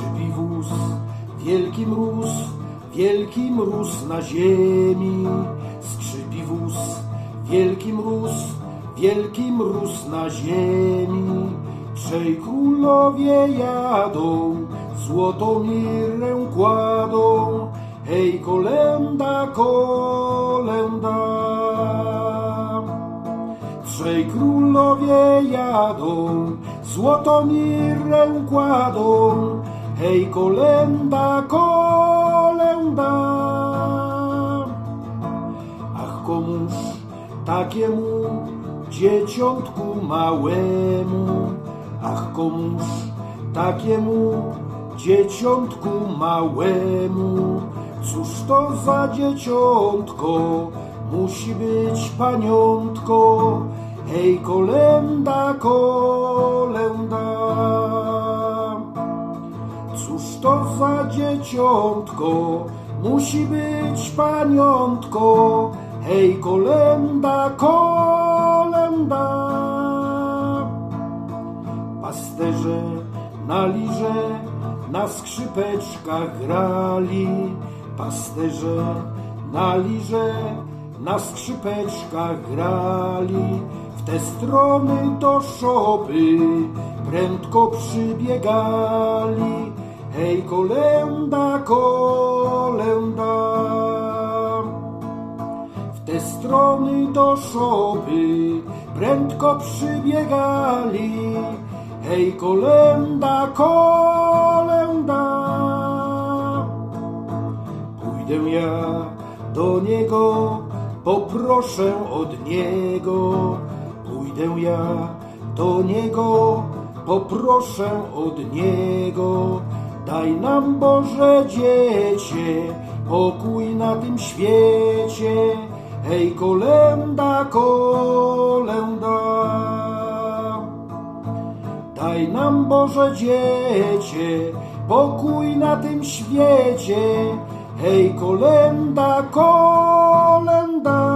mróz, wielki mróz, wielki mróz na ziemi. Skrzypi wóz, wielki mróz, wielki mróz na ziemi. Trzej królowie jadą, złotą mirę kładą. Hej, kolenda, kolenda. Trzej królowie jadą, złotą mirę kładą. Hej, kolenda, kolenda. Ach, komuż takiemu dzieciątku małemu, ach, komuż takiemu dzieciątku małemu, cóż to za dzieciątko, musi być paniątko, hej, kolenda, kolenda. Dzieciątko, musi być paniątko, hej, kolenda, kolenda. Pasterze na lirze, na skrzypeczkach grali, pasterze na lirze, na skrzypeczkach grali, w te strony do szopy prędko przybiegali. Hej, kolenda, kolenda. W te strony do szopy prędko przybiegali. Hej, kolenda, kolenda. Pójdę ja do niego, poproszę od niego. Pójdę ja do niego, poproszę od niego. Daj nam Boże dziecię, pokój na tym świecie. Hej, kolenda, kolenda. Daj nam Boże dziecię, pokój na tym świecie. Hej, kolenda, kolenda.